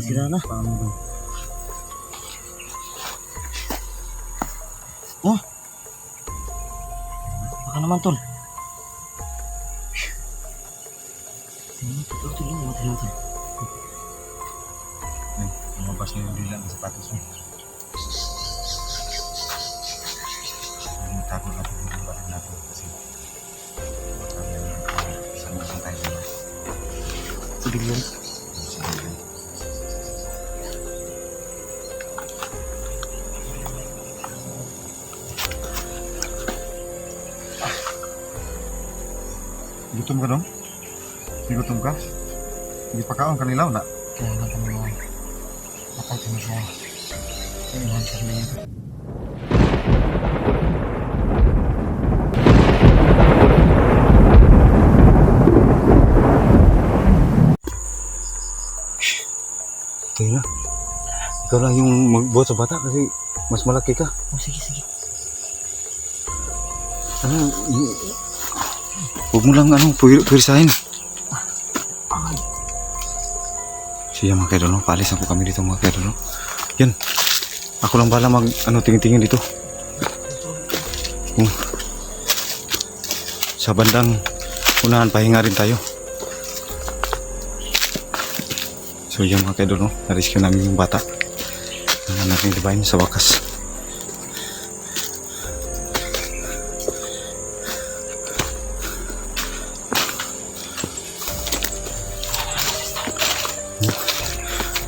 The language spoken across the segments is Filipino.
Sira na. Paano Oh. Baka naman tol. Hmm, Tol, tol, tol, tol, tol. Ay, Gutom ka dong? Hindi gutom ka? Hindi pa kaon kanilaw na. Kaya lang mga patay siya. Kailangan siya na yun. Kaya na. Ikaw lang yung magbuhat sa bata kasi mas malaki ka. Oh, sige, sige. Ano, huwag mo lang ano, pwir pwirsahin. Ay, Siya mga kaidol, no? paalis ako kami dito mga kaidol. no? Yan, ako lang bala mag ano, tingin-tingin dito. Kung sa bandang unahan, pahinga rin tayo. So yan mga kaidol, no? na-rescue namin yung bata. Ang natin dibayin sa wakas.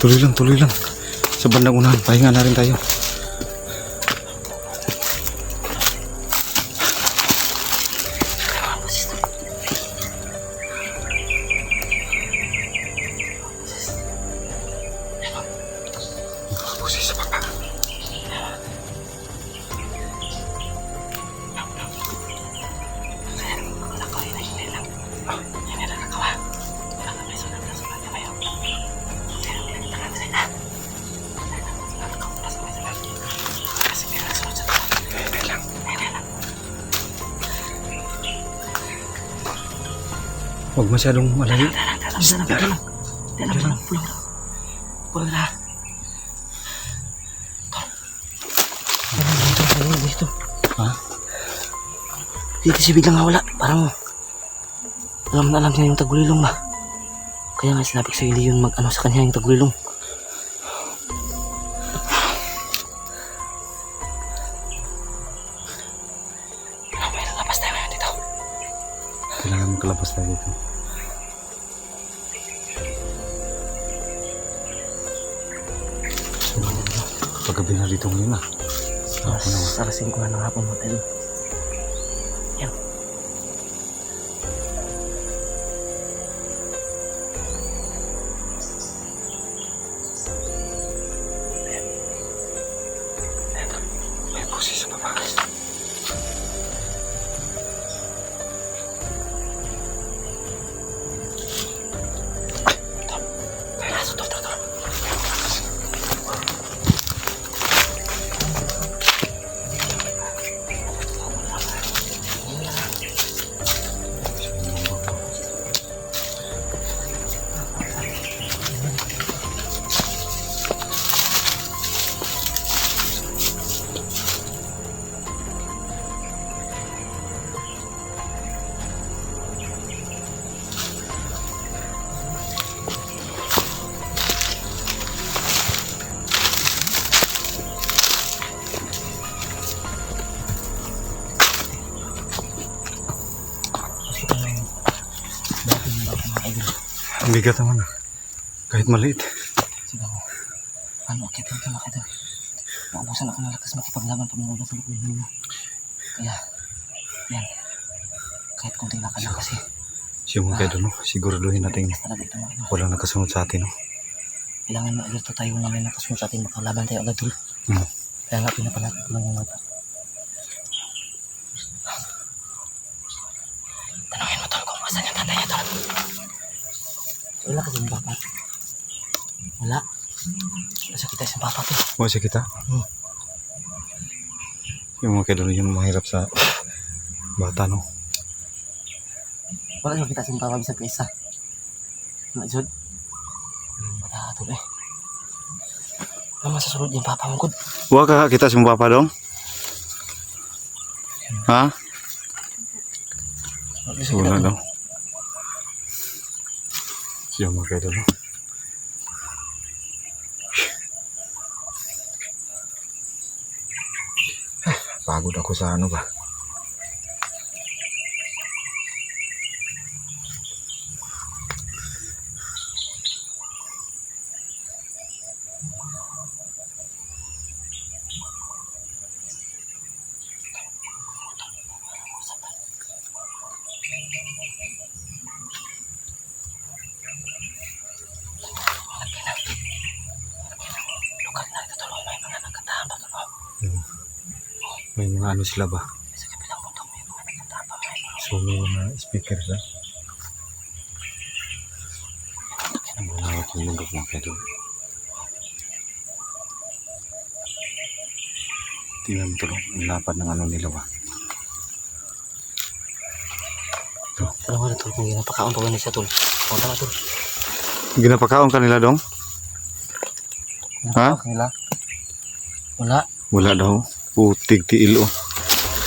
Tuloy lang, tuloy lang. Sa bandang unahan, pahinga na rin tayo. Huwag masyadong malayo. Tala, tala, tala. Tala, tala, pulang. Pulang na. Dito, tala, dito. Ha? Dito si biglang nawala. Parang alam na alam niya yung tagulilong ba. Kaya nga sinabi ko sa Ili yun mag ano sa kanya yung tagulilong. Paggabi na dito ngayon ah. Na. Sarasin ko na ng hapon mo Ang bigat naman ah. Kahit maliit. Sige ako. Ano, akit lang ka mga idol. Naubusan ako ng lakas makipaglaban pag sa loob mo. Kaya, yan. Kahit konting lakad lang kasi. Siya mga kaidol, no? Siguraduhin natin ito idol. walang nakasunod sa atin. No? Kailangan na to tayo na may nakasunod sa atin makalaban tayo agad idol. Hmm. Kaya nga pinapalapit ko lang yung mata. Tanungin mo tol kung asan yung tatay niya tol. Wala kasi yung papa. Wala. Nasa kita sa papa to. O, siya kita. Hmm. Yung mga kaidol, yung mahirap sa bata, no? Wala yung kita sa papa bisa kaisa. Wala jud. Wala tol eh. Naman sa sulod yung papa mo, good. Huwag ka kita sa papa dong. Ha? Wala daw. Siya mga kaidol. no? Pagod ako sa ano ba? Lugar na ito tuloy, may mga nagkatahan pa tuloy. May mga ano sila ba? Sa kabilang mundo, may mga nagkatahan pa may mga So may mga speaker na. Ang malawak yung mundo mga kaidol. Tingnan mo to, ang lapad ng ano nila ba? Ano nga na tol, kung ginapakaon pa ba niya sa tol? O, tama tol. Ginapakaon kanila dong? Ha? Ginapakaon nila. Wala. Wala daw. Putig tiil oh.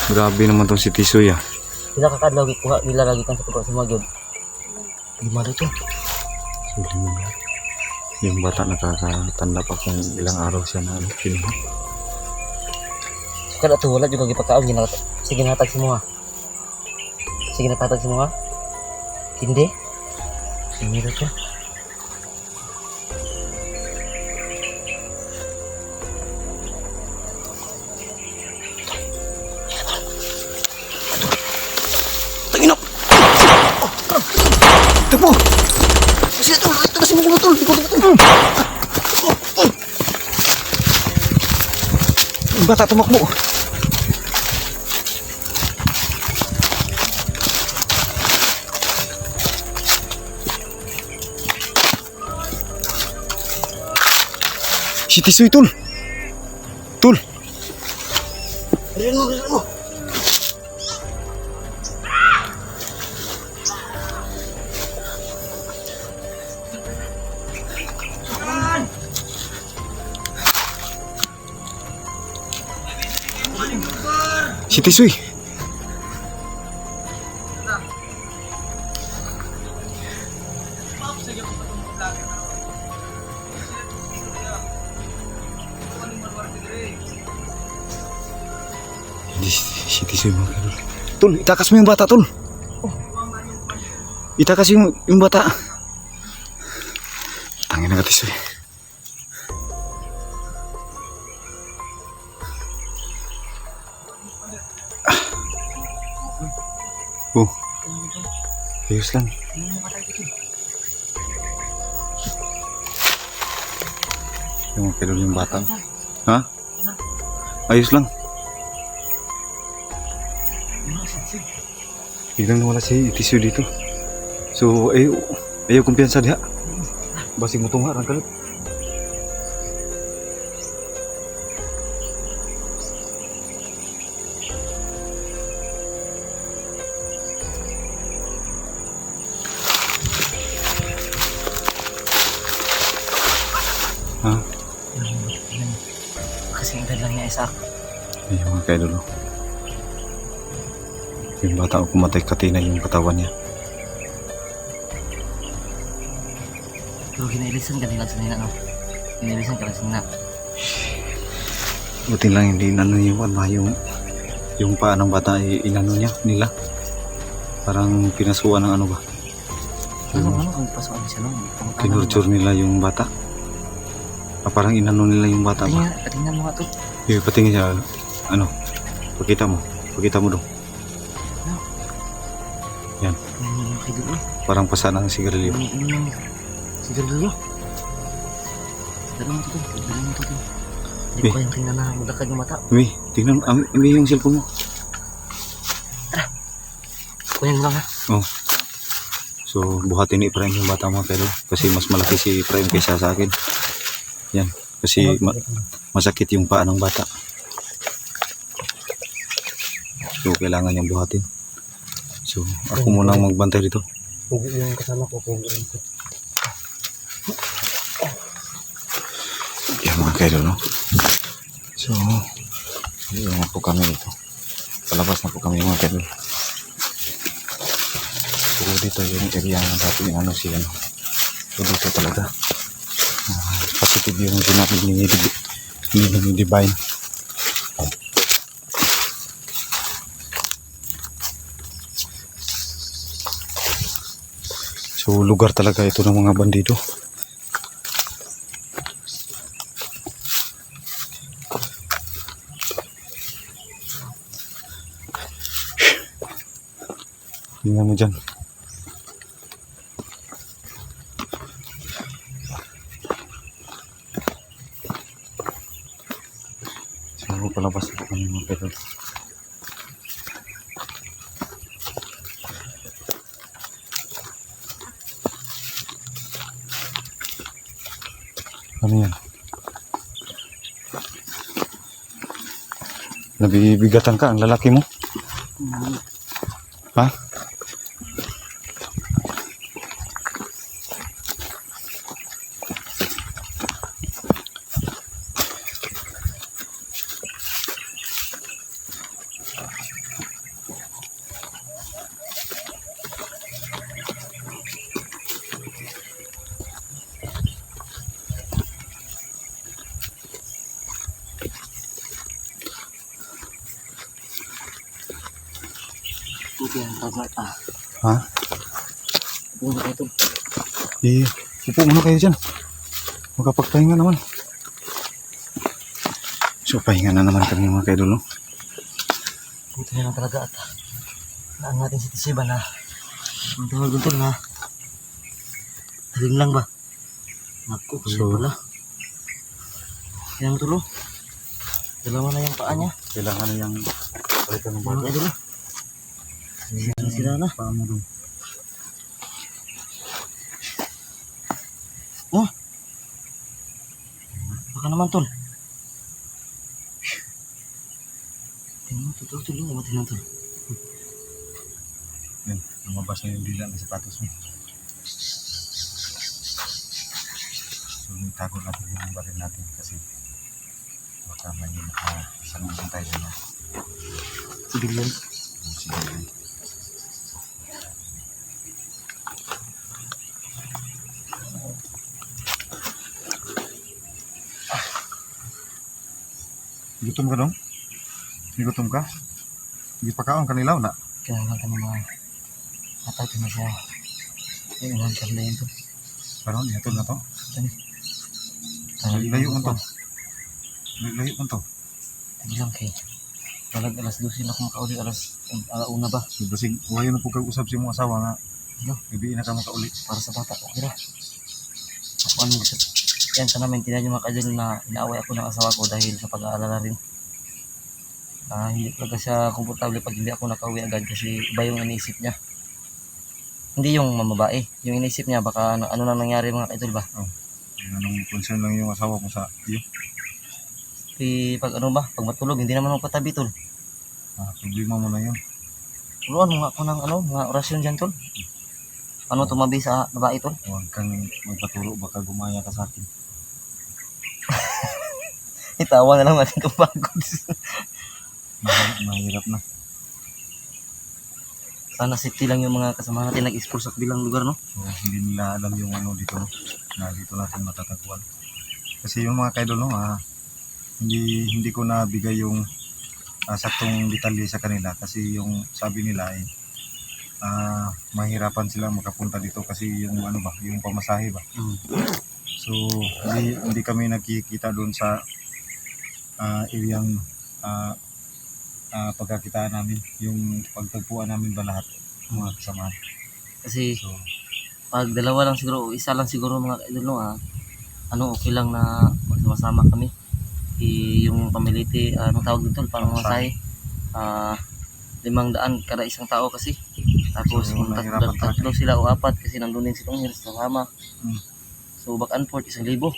Grabe naman tong si Tisoy ah. Sila kakadlaw, kuha nila lagi kan sa tugaw sa mga gyud. Lima to. Sige mo na. Yung bata nakakatanda pa kung ilang araw siya na ano, kinuha. Kada to, wala juga gipakaon. Ginat Sige natag si mga. Sige natatag si mga. Hindi. Hindi daw to. Bata tumakbo. Si Tisoy tol. Tol. Ayun mo, ayun mo. Tisoy. Hindi si, Tisoy mga kadol. Tol, itakas mo yung bata, Tol. Itakas yung, yung bata. Tangin na ka. Ayos lang. Yung kadol yung bata. Ha? Ayos lang. Biglang nawala si Tisyo dito. So, ayaw, ayaw kumpiyansa diha. Basig mo tunga, rang bata ko kumatay katina yung katawan niya. Pero ginailisan ka nila sa nila, no? Ginailisan ka lang sa nila. Buti lang hindi inano yung ano yung yung paa ng bata ay inano niya nila. Parang pinasuan ng ano ba? Ano, ano kung pasukan siya, ano, Tinurture nila yung bata. Ah, parang inano nila yung bata ba? Patingnan mo nga to. Eh, patingin siya. Ano? Pakita mo. Pakita mo dong. Parang pasa ng sigarilyo. Ano yung sigarilyo? Dala mo to, to. Dala mo to, to. Hindi ko kayang tingnan na magdakad yung mata. Umi, tingnan. Ang, umi yung cellphone mo. Kuya lang ha. Oh. So, buhatin ni Prime yung bata mo pero kasi mas malaki si Prime kaysa sa akin. Yan. Kasi ma- masakit yung paa ng bata. So, kailangan niyang buhatin. So, ako muna ang magbantay dito. Huwag yung kasama ko, huwag yung ko. Yan mga kaidol, no? So, yun na po kami dito. Palabas na po kami mga kaidol. So, dito yung area na dati yung ano siya, no? So, dito talaga. Ah, positive yung sinabi ni, ni, ni Divine. Lugar talaga ito ng mga bandido. Tingnan mo dyan. So, palabas po kami mga pedal. Ano yan? Nabibigatan ka ang lalaki mo? Ha? Yung tagat ah. Ha? Ulo ka ito. Eh, upo muna kayo dyan. Magkapagpahinga naman. So, pahinga na naman kami mga kaidol, no? Ito na lang talaga at naan natin si Tisiba na ang tawag dito na talim lang ba? Naku, kaya So- pala. Yan tulo. Dalawa na yung paa niya. Kailangan na yung palitan ng Mga idol. Sira, sira na. Paa mo dun. Oh. Baka naman tol. Tingnan mo, tutul, tuloy. Matin na tol. Yan, lumabas na yung dila ng sapatos mo. So, itago natin yung baril natin kasi baka may nakasanong tayo na Civilian. sige. Gutom ka dong? Hindi gutom ka? Hindi pa kaon kanilaw na? Kaya lang kami mga matay ko na siya. Yung ilang kanda yun to. Karon, ihatod na to? Layo mo to. Layo mo to. Hindi lang kay. Talag alas 12 na ako makauli. Alas uh, una ba? So, basig, huwag na po kag-usap si mong asawa nga. Ano? Gabi na ka makauli. Para sa bata. Okay na. Ako ano. Yan, sana maintindihan niyo mga kaidol na inaaway ako ng asawa ko dahil sa pag-aalala rin. Ah, hindi talaga siya komportable pag hindi ako nakauwi agad kasi iba yung iniisip niya. Hindi yung mamabae. Yung iniisip niya baka ano, ano na nangyari mga kaidol ba? Yung Anong concern lang yung asawa ko sa iyo? Di pag ano ba, pag matulog hindi naman magpatabi tol. Ah, problema mo na yun. Turuan mo nga ako ng ano, mga orasyon dyan tol. Ano tumabi sa babae tol? Huwag kang magpaturo, baka gumaya ka sa akin. Itawa na lang natin itong pagod. Mahirap, mahirap na. Sana safety lang yung mga kasama natin nag-explore sa bilang lugar no. So, hindi nila alam yung ano dito, no? na dito natin matatagpuan. Kasi yung mga kaidol, no, ah, hindi, hindi ko nabigay yung ah, saktong detalye sa kanila kasi yung sabi nila ay ah, mahirapan silang makapunta dito kasi yung ano ba, yung pamasahe ba. Mm. So, hindi, hindi kami nakikita doon sa uh, ilyang uh, uh, pagkakitaan namin, yung pagtagpuan namin ba lahat, mga kasamahan. Kasi So, pag dalawa lang siguro isa lang siguro mga kaidol no ah, ano okay lang na magsama kami. I, yung pamiliti, ah, anong tawag dito, parang masahe. Ah, limang daan kada isang tao kasi. Tapos So, kung tat- talaga. tatlo sila o apat kasi nandun din silong hirs kasama. Mm. So back and forth isang libo.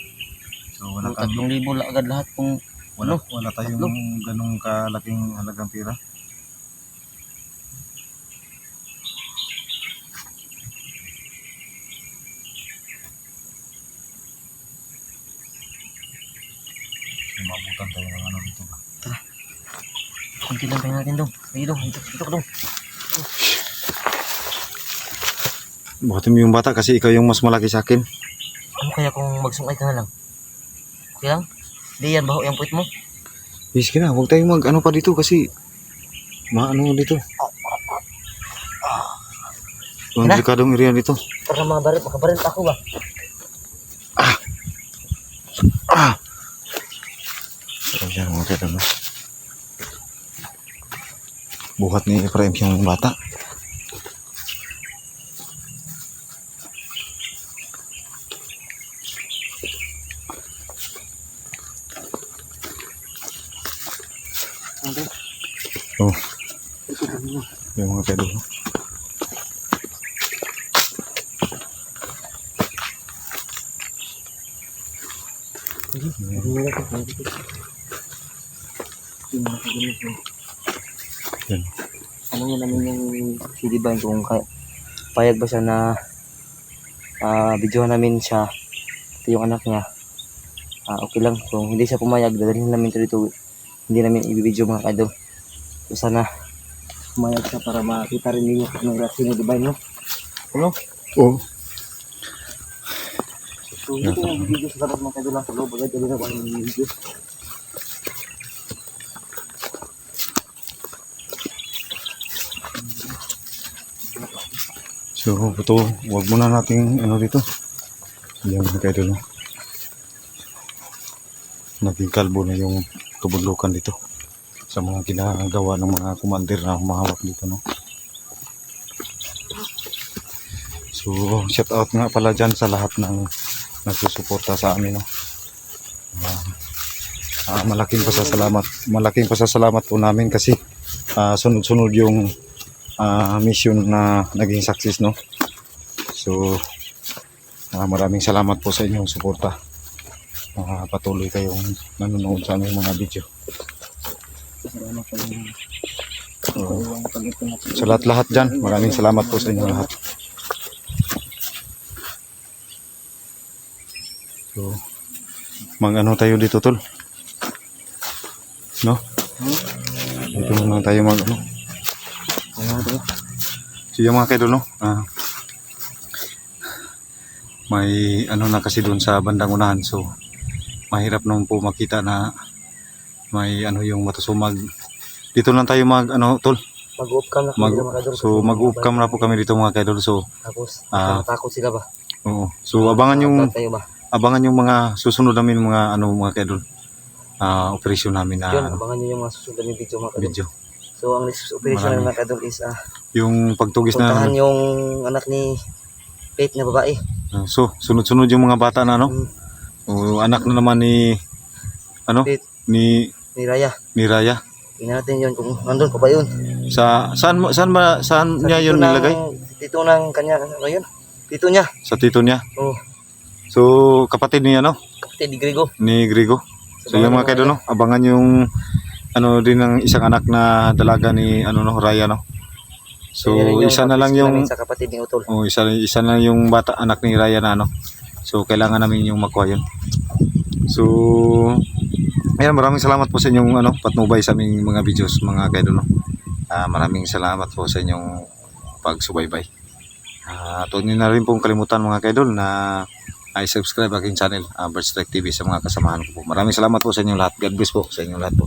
so wala, kang, tatlong libo la- agad lahat kung wala, ano, wala tayong tatlo. ganong kalaking halagang pera. Mabutan tayo ng ano dito ba? Kunti lang tayo natin dong. Sige dong, dito, dito Buhatin mo yung bata kasi ikaw yung mas malaki sa akin. Ano kaya kung magsungay ka na lang? Okay lang? Di yan, baho yung puwit mo. Yes, na, huwag tayong mag ano pa dito kasi maano dito. Ang Kina? delikadong area dito. Para mabarit, makabarit ako ba? Ah! Ayan mga kadol. no? Buhat ni Efraim yung bata. Yung mga kadol. no? Yan. Ano nga namin yung si Divine kung kaya, payag ba siya na ah videohan namin siya pati yung anak niya. Ah, okay lang. Kung hindi siya pumayag, dadalhin namin ito dito. Hindi namin i-video mga idol. So sana pumayag siya para makita rin ninyo ng reaction ni Divine, no? Ano? Oh. So, dito yung video sa labas mga lang sa loob. Wala dito na yung video. So, ito, wag muna nating ano dito. Yan mga no? Naging kalbo na yung kabundukan dito sa mga ginagawa ng mga kumandir na humahawak dito. No? So, shout out nga pala dyan sa lahat ng nagsusuporta sa amin. No? Ah, ah, malaking pasasalamat. Malaking pasasalamat po namin kasi ah, sunod-sunod yung ah, mission na naging success no. So ah, maraming salamat po sa inyong suporta. Ah, patuloy kayong nanonood sa aming mga video. Sa inyo. Lahat-lahat dyan, maraming salamat po sa inyong lahat. So, mag-ano tayo dito tol? No? Dito muna tayo mag-ano. Ano yung mga kaidol, no? Ah, may ano na kasi doon sa bandang unahan. So, mahirap naman po makita na may ano yung matusumag. Dito lang tayo mag ano tol. Mag-off cam na Mag, mga idol. so mag-off cam na po kami dito mga kaidol. So, Tapos, Ah. takot sila ba? oo. So abangan yung abangan yung mga susunod namin mga ano mga kaidol. Ah, operasyon namin na Yun, ano, abangan nyo yung mga susunod na video mga kadol. video. So, ang next operation Marami. ng mga kadol is ah, Yung pagtugis na yung anak ni Faith na babae. Ah, so sunod-sunod yung mga bata na ano. Mm, O, anak na naman ni ano Faith ni ni Raya. ni Raya. Tingnan natin yun kung nandun pa ba yun. Sa saan mo saan ba saan Sa niya yun ng- nilagay? Tito ng kanya, ano yun? Tito niya. Sa tito niya. Oh, So kapatid niya no kapatid ni Grego. ni Grigo. So yung mga kaido no, abangan yung ano din ng isang anak na dalaga ni ano no Raya no. So yung isa na lang yung sa kapatid ni Utol. oh, isa isa na yung bata anak ni Raya na no. So kailangan namin yung makuha yun. So Ayan, maraming salamat po sa inyong ano, patnubay sa aming mga videos, mga kaido no. Ah, maraming salamat po sa inyong pagsubaybay. Uh, na rin pong kalimutan mga kaidol na ay subscribe aking channel, uh, Bird Strike TV sa mga kasamahan ko po. Maraming salamat po sa inyong lahat. God bless po sa inyong lahat po.